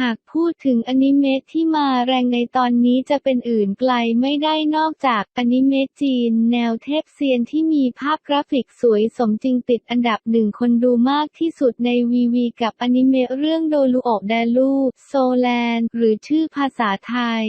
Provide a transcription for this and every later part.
หากพูดถึงอนิเมะที่มาแรงในตอนนี้จะเป็นอื่นไกลไม่ได้นอกจากอนิเมะจีน แนวเทพเซียนที่มีภาพกราฟิกสวยสมจริงติดอันดับหนึ่งคนดูมากที่สุดในวีวีกับอนิเมะเรื่องโดรุโอะแดลู โซแลน หรือชื่อภาษาไทย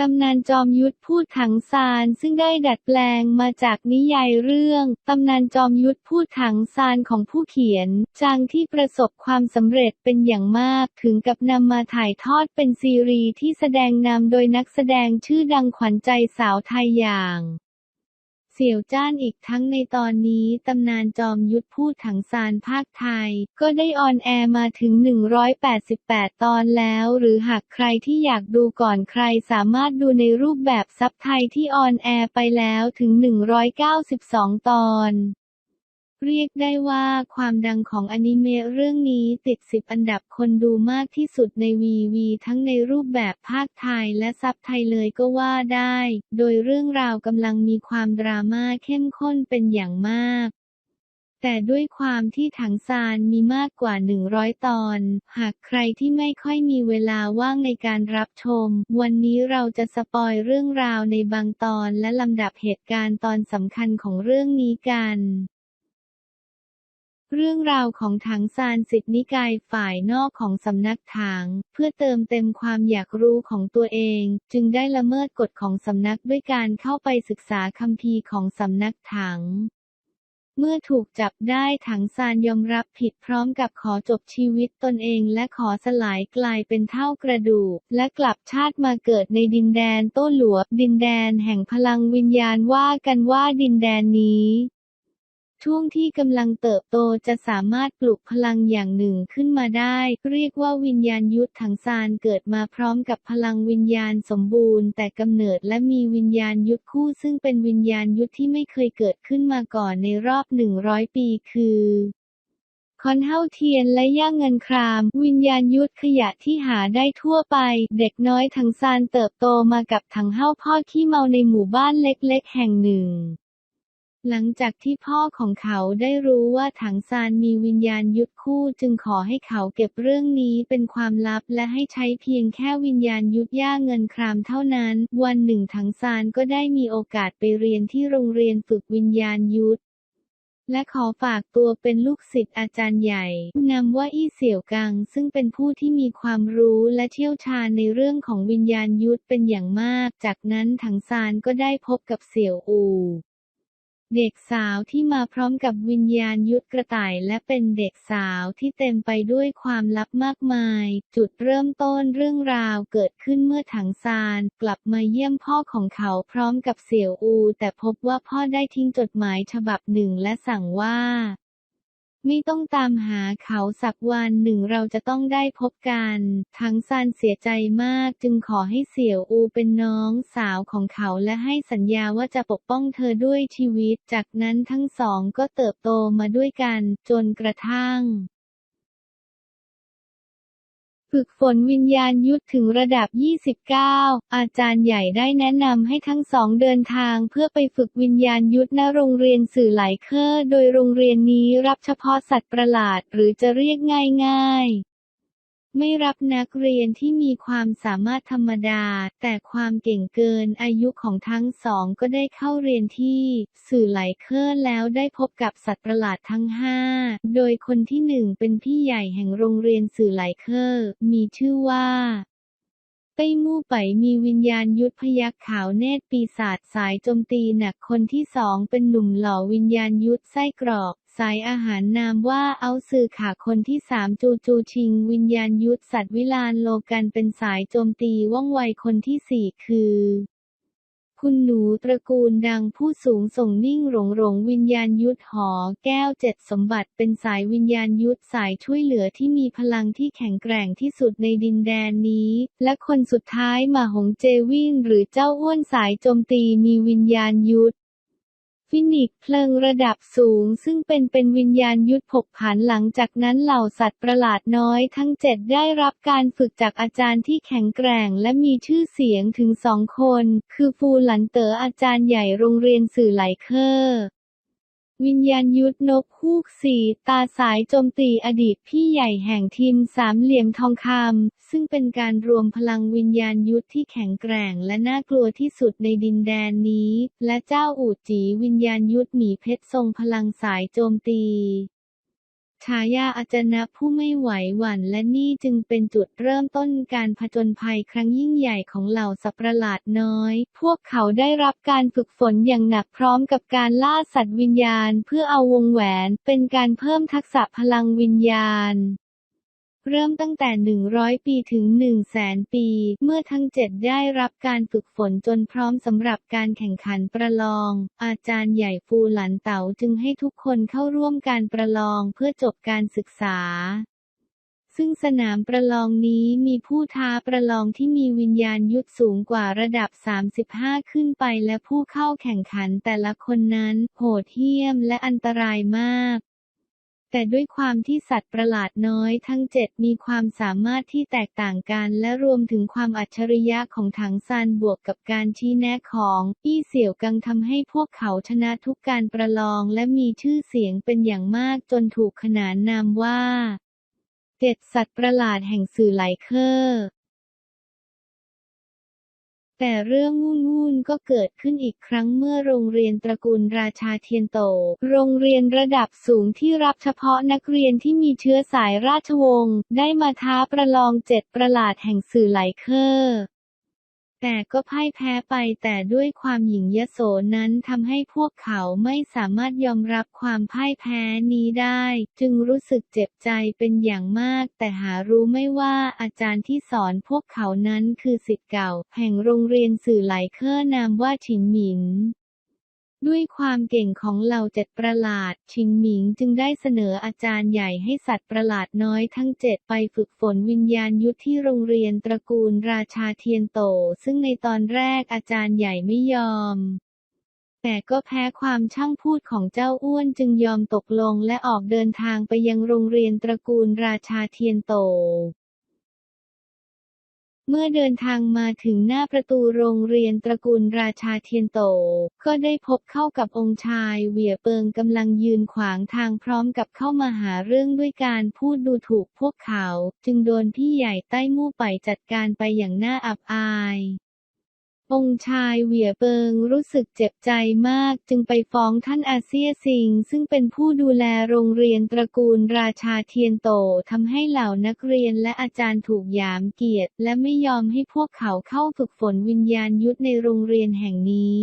ตำนานจอมยุทธพูดถังซานซึ่งได้ดัดแปลงมาจากนิยายเรื่อง ตำนานจอมยุทธพูดถังซานของผู้เขียน จางที่ประสบความสำเร็จเป็นอย่างมาก ถึงกับนำมาถ่ายทอดเป็นซีรีส์ที่แสดงนำโดยนักแสดงชื่อดังขวัญใจสาวไทยอย่าง เสี่ยวจ้านอีกทั้งในตอนนี้ตำนานจอมยุทธพูดถังซานภาคไทย ก็ได้ออนแอร์มาถึง 188 ตอนแล้วหรือหากใครที่อยากดูก่อนใครสามารถดูในรูปแบบซับไทยที่ออนแอร์ไปแล้วถึง 192 ตอน เรียกได้ว่าความดังของอนิเมะเรื่องนี้ติด 10 อันดับคนดูมากที่สุดในวีวีทั้งในรูปแบบภาคไทยและซับไทยเลยก็ว่าได้ โดยเรื่องราวกำลังมีความดราม่าเข้มข้นเป็นอย่างมาก แต่ด้วยความที่ถังซานมีมากกว่า 100 ตอน หากใครที่ไม่ค่อยมีเวลาว่างในการรับชม วันนี้เราจะสปอยเรื่องราวในบางตอนและลำดับเหตุการณ์ตอนสำคัญของเรื่องนี้กัน เรื่องราวของถังซานสิทธินิกายฝ่ายนอกของสำนักถัง เพื่อเติมเต็มความอยากรู้ของตัวเอง จึงได้ละเมิดกฎของสำนักด้วยการเข้าไปศึกษาคัมภีร์ของสำนักถัง เมื่อถูกจับได้ถังซานยอมรับผิดพร้อมกับขอจบชีวิตตนเองและขอสลายกลายเป็นเท่ากระดูก และกลับชาติมาเกิดในดินแดนโต้หลวบดินแดนแห่งพลังวิญญาณว่ากันว่าดินแดนนี้ ช่วงที่กำลังเติบโตจะสามารถปลุกพลังอย่างหนึ่งขึ้นมาได้ เรียกว่าวิญญาณยุทธถังซานเกิดมาพร้อมกับพลังวิญญาณสมบูรณ์ แต่กำเนิดและมีวิญญาณยุทธคู่ ซึ่งเป็นวิญญาณยุทธที่ไม่เคยเกิดขึ้นมาก่อนในรอบ 100 ปีคือคอนเฮาเทียนและย่างเงินคราม วิญญาณยุทธขยะที่หาได้ทั่วไป เด็กน้อยถังซานเติบโตมากับถังเฮาพ่อขี้เมาในหมู่บ้านเล็กๆ แห่งหนึ่ง หลังจากที่พ่อของเขาได้รู้ว่าถังซานมีวิญญาณยุทธคู่จึงขอให้เขาเก็บเรื่องนี้เป็นความลับและให้ใช้เพียงแค่วิญญาณยุทธย่าเงินครามเท่านั้น วันหนึ่งถังซานก็ได้มีโอกาสไปเรียนที่โรงเรียนฝึกวิญญาณยุทธและขอฝากตัวเป็นลูกศิษย์อาจารย์ใหญ่นำว่าอี้เสี่ยวกัง ซึ่งเป็นผู้ที่มีความรู้และเชี่ยวชาญในเรื่องของวิญญาณยุทธเป็นอย่างมาก จากนั้นถังซานก็ได้พบกับเสี่ยวอู เด็กสาวที่มาพร้อมกับวิญญาณยุทธกระต่ายและเป็นเด็กสาวที่เต็มไปด้วยความลับมากมาย จุดเริ่มต้นเรื่องราวเกิดขึ้นเมื่อถังซานกลับมาเยี่ยมพ่อของเขาพร้อมกับเสี่ยวอู แต่พบว่าพ่อได้ทิ้งจดหมายฉบับหนึ่งและสั่งว่า ไม่ต้องตามหาเขาสักวันหนึ่งเราจะต้องได้พบกัน ทั้งซานเสียใจมากจึงขอให้เสี่ยวอูเป็นน้องสาวของเขาและให้สัญญาว่าจะปกป้องเธอด้วยชีวิต จากนั้นทั้งสองก็เติบโตมาด้วยกัน จนกระทั่ง ฝึกฝนวิญญาณยุทธถึงระดับ 29 อาจารย์ใหญ่ได้แนะนำให้ทั้งสองเดินทางเพื่อไปฝึกวิญญาณยุทธณโรงเรียนสื่อไหลเคอร์โดยโรงเรียนนี้รับเฉพาะสัตว์ประหลาดหรือจะเรียกง่ายๆ ไม่รับนักเรียนที่มีความสามารถธรรมดา แต่ความเก่งเกินอายุของทั้งสองก็ได้เข้าเรียนที่ สื่อไหลเคอร์แล้วได้พบกับสัตว์ประหลาดทั้งห้าโดยคนที่หนึ่งเป็นพี่ใหญ่แห่งโรงเรียนสื่อไหลเคอร์มีชื่อว่า ไต้มู่ไปมีวิญญาณยุทธพยัคขาวเนตรปีศาจสายโจมตีหนักคนที่สองเป็นหนุ่มหล่อวิญญาณยุทธไส้กรอกสายอาหารนามว่าเอาสื่อขาคนที่สามจูจูชิง วิญญาณยุทธสัตว์วิลานโลกันเป็นสายโจมตีว่องไวคนที่สี่คือ คุณหนูตระกูลดังผู้สูงส่งนิ่งหลงหลงวิญญาณยุทธหอ แก้วเจ็ดสมบัติเป็นสายวิญญาณยุทธสายช่วยเหลือที่มีพลังที่แข็งแกร่งที่สุดในดินแดนนี้ และคนสุดท้ายมาหงเจวินหรือเจ้าอ้วนสายโจมตีมีวิญญาณยุทธ ฟินิกเพลิงระดับสูง ซึ่งเป็นเป็นวิญญาณยุทธผกผันหลังจากนั้นเหล่าสัตว์ประหลาดน้อยทั้งเจ็ดได้รับการฝึกจากอาจารย์ที่แข็งแกร่งและมีชื่อเสียงถึงสองคน คือฟูหลันเต๋ออาจารย์ใหญ่โรงเรียนสื่อไหลเคอร์ วิญญาณยุทธนกฮูกสีตาสายโจมตีอดีตพี่ใหญ่แห่งทีมสามเหลี่ยมทองคำซึ่งเป็นการรวมพลังวิญญาณยุทธที่แข็งแกร่งและน่ากลัวที่สุดในดินแดนนี้ และเจ้าอู่จีวิญญาณยุทธหมีเพชรทรงพลังสายโจมตี ฉายาอาจนะผู้ไม่ไหวหวั่นและนี่จึงเป็นจุดเริ่มต้นการผจญภัยครั้งยิ่งใหญ่ของเหล่าสัตว์ประหลาดน้อย พวกเขาได้รับการฝึกฝนอย่างหนักพร้อมกับการล่าสัตว์วิญญาณ เพื่อเอาวงแหวนเป็นการเพิ่มทักษะพลังวิญญาณ เริ่มตั้งแต่ 100 ปีถึง 100,000 ปี เมื่อทั้งเจ็ดได้รับการฝึกฝนจนพร้อมสำหรับการแข่งขันประลอง อาจารย์ใหญ่ฟูหลันเต๋าจึงให้ทุกคนเข้าร่วมการประลองเพื่อจบการศึกษาซึ่งสนามประลองนี้มีผู้ท้าประลองที่มีวิญญาณยุทธสูงกว่าระดับ 35 ขึ้นไปและผู้เข้าแข่งขันแต่ละคนนั้น โหดเหี้ยมและอันตรายมาก แต่ด้วยความที่สัตว์ประหลาดน้อยทั้งเจ็ดมีความสามารถที่แตกต่างกัน และรวมถึงความอัจฉริยะของถังซานบวกกับการชี้แนะของอี้เสี่ยวกังทำให้พวกเขาชนะทุกการประลองและมีชื่อเสียงเป็นอย่างมากจนถูกขนานนามว่าเจ็ดสัตว์ประหลาดแห่งสื่อไหลเคอร์ แต่เรื่องวุ่นๆก็เกิดขึ้นอีกครั้งเมื่อโรงเรียนตระกูลราชาเทียนโต โรงเรียนระดับสูงที่รับเฉพาะนักเรียนที่มีเชื้อสายราชวงศ์ได้มาท้าประลองเจ็ดประหลาดแห่งสื่อไหลเคอร์ แต่ก็พ่ายแพ้ไปแต่ด้วยความหยิ่งยโสนั้นทำให้พวกเขาไม่สามารถยอมรับความพ่ายแพ้นี้ได้ จึงรู้สึกเจ็บใจเป็นอย่างมาก แต่หารู้ไม่ว่าอาจารย์ที่สอนพวกเขานั้นคือสิทธิ์เก่า แห่งโรงเรียนสื่อไหลเคอร์นามว่าฉินหมิน ด้วยความเก่งของเหล่าเจ็ดประหลาด ชิงหมิงจึงได้เสนออาจารย์ใหญ่ให้สัตว์ประหลาดน้อยทั้งเจ็ดไปฝึกฝนวิญญาณยุทธที่โรงเรียนตระกูลราชาเทียนโต ซึ่งในตอนแรกอาจารย์ใหญ่ไม่ยอม แต่ก็แพ้ความช่างพูดของเจ้าอ้วนจึงยอมตกลงและออกเดินทางไปยังโรงเรียนตระกูลราชาเทียนโต เมื่อเดินทางมาถึงหน้าประตูโรงเรียนตระกูลราชาเทียนโต ก็ได้พบเข้ากับองค์ชายเหวี่ยเปิงกำลังยืนขวางทางพร้อมกับเข้ามาหาเรื่องด้วยการพูดดูถูกพวกเขา จึงโดนพี่ใหญ่ใต้มู่ไปจัดการไปอย่างน่าอับอาย องค์ชายเหวี่ยเปิงรู้สึกเจ็บใจมากจึงไปฟ้องท่านอาเซียซิง ซึ่งเป็นผู้ดูแลโรงเรียนตระกูลราชาเทียนโตทำให้เหล่านักเรียนและอาจารย์ถูกยามเกียรติ และไม่ยอมให้พวกเขาเข้าฝึกฝนวิญญาณยุทธในโรงเรียนแห่งนี้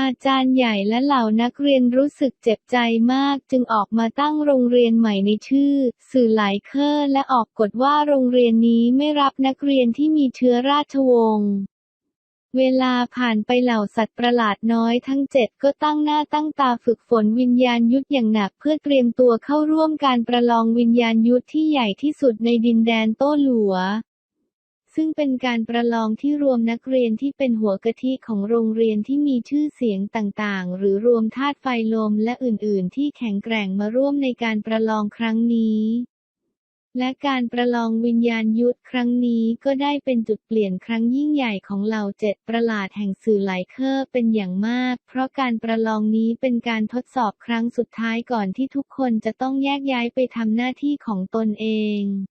อาจารย์ใหญ่และเหล่านักเรียนรู้สึกเจ็บใจมากจึงออกมาตั้งโรงเรียนใหม่ในชื่อ สื่อหลายเคอร์และออกกฎว่าโรงเรียนนี้ไม่รับนักเรียนที่มีเชื้อราชวงศ์ เวลาผ่านไปเหล่าสัตว์ประหลาดน้อยทั้งเจ็ดก็ตั้งหน้าตั้งตาฝึกฝนวิญญาณยุทธอย่างหนักเพื่อเตรียมตัวเข้าร่วมการประลองวิญญาณยุทธที่ใหญ่ที่สุดในดินแดนโต้หลัว ซึ่งเป็นการประลองที่รวมนักเรียนที่เป็นหัวกะทิของโรงเรียนที่มีชื่อเสียงต่างๆ หรือรวมธาตุไฟลมและอื่นๆ ที่แข็งแกร่งมาร่วมในการประลองครั้งนี้ และการประลองวิญญาณยุทธครั้งนี้ก็ได้เป็นจุดเปลี่ยนครั้งยิ่งใหญ่ของเหล่าเจ็ดประหลาดแห่งสื่อหลายเคอร์เป็นอย่างมาก เพราะการประลองนี้เป็นการทดสอบครั้งสุดท้ายก่อนที่ทุกคนจะต้องแยกย้ายไปทำหน้าที่ของตนเอง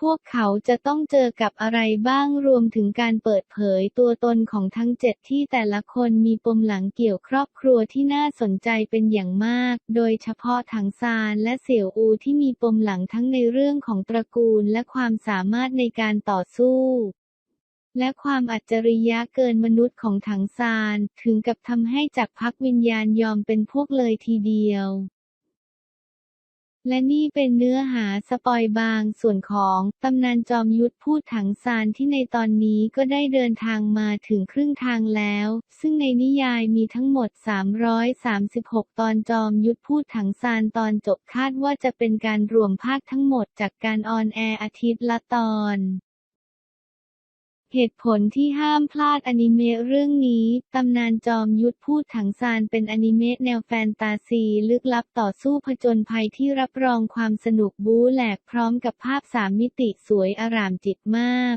พวกเขาจะต้องเจอกับอะไรบ้างรวมถึงการเปิดเผยตัวตนของทั้งเจ็ดที่แต่ละคนมีปมหลังเกี่ยวครอบครัวที่น่าสนใจเป็นอย่างมาก โดยเฉพาะถังซานและเสี่ยวอูที่มีปมหลังทั้งในเรื่องของตระกูลและความสามารถในการต่อสู้และความอัจฉริยะเกินมนุษย์ของถังซาน ถึงกับทำให้จักรพักวิญญาณยอมเป็นพวกเลยทีเดียว และนี่เป็นเนื้อหาสปอยบางส่วนของตำนานจอมยุทธพูดถังซานที่ในตอนนี้ก็ได้เดินทางมาถึงครึ่งทางแล้ว ซึ่งในนิยายมีทั้งหมด 336 ตอนจอมยุทธพูดถังซานตอนจบคาดว่าจะเป็นการรวมภาคทั้งหมดจากการออนแอร์อาทิตย์ละตอน เหตุผลที่ห้ามพลาดอนิเมะเรื่องนี้ ตำนานจอมยุทธพูดถังซานเป็นอนิเมะแนวแฟนตาซี ลึกลับต่อสู้ผจญภัยที่รับรองความสนุกบู๊แหลกพร้อมกับภาพสามมิติสวยอารามจิตมาก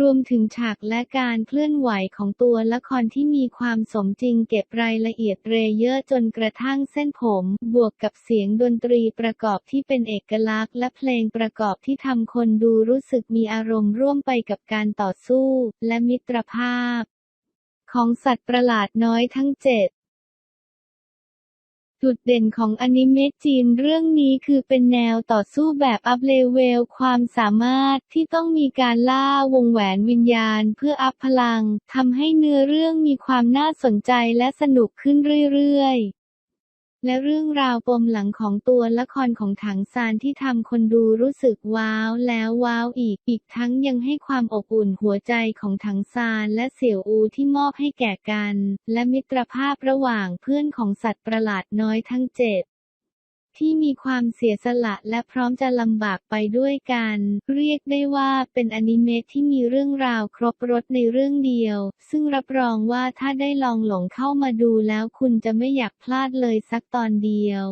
รวมถึงฉากและการเคลื่อนไหวของตัวละครที่มีความสมจริงเก็บรายละเอียดเรเยอร์จนกระทั่งเส้นผม บวกกับเสียงดนตรีประกอบที่เป็นเอกลักษณ์ และเพลงประกอบที่ทำคนดูรู้สึกมีอารมณ์ร่วมไปกับการต่อสู้ และมิตรภาพ ของสัตว์ประหลาดน้อยทั้งเจ็ด จุดเด่นของอนิเมะจีนเรื่องนี้คือเป็นแนวต่อสู้แบบอัพเลเวลความสามารถที่ต้องมีการล่าวงแหวนวิญญาณเพื่ออัพพลังทำให้เนื้อเรื่องมีความน่าสนใจและสนุกขึ้นเรื่อยๆ และเรื่องราวปมหลังของตัวละครของถังซานที่ทำคนดูรู้สึกว้าวแล้วว้าวอีก อีกทั้งยังให้ความอบอุ่นหัวใจของถังซานและเสี่ยวอูที่มอบให้แก่กัน และมิตรภาพระหว่างเพื่อนของสัตว์ประหลาดน้อยทั้งเจ็ด ที่มีความเสียสละและพร้อมจะลำบากไปด้วยกัน เรียกได้ว่าเป็นอนิเมะที่มีเรื่องราวครบรถในเรื่องเดียว ซึ่งรับรองว่าถ้าได้ลองหลงเข้ามาดูแล้วคุณจะไม่อยากพลาดเลยสักตอนเดียว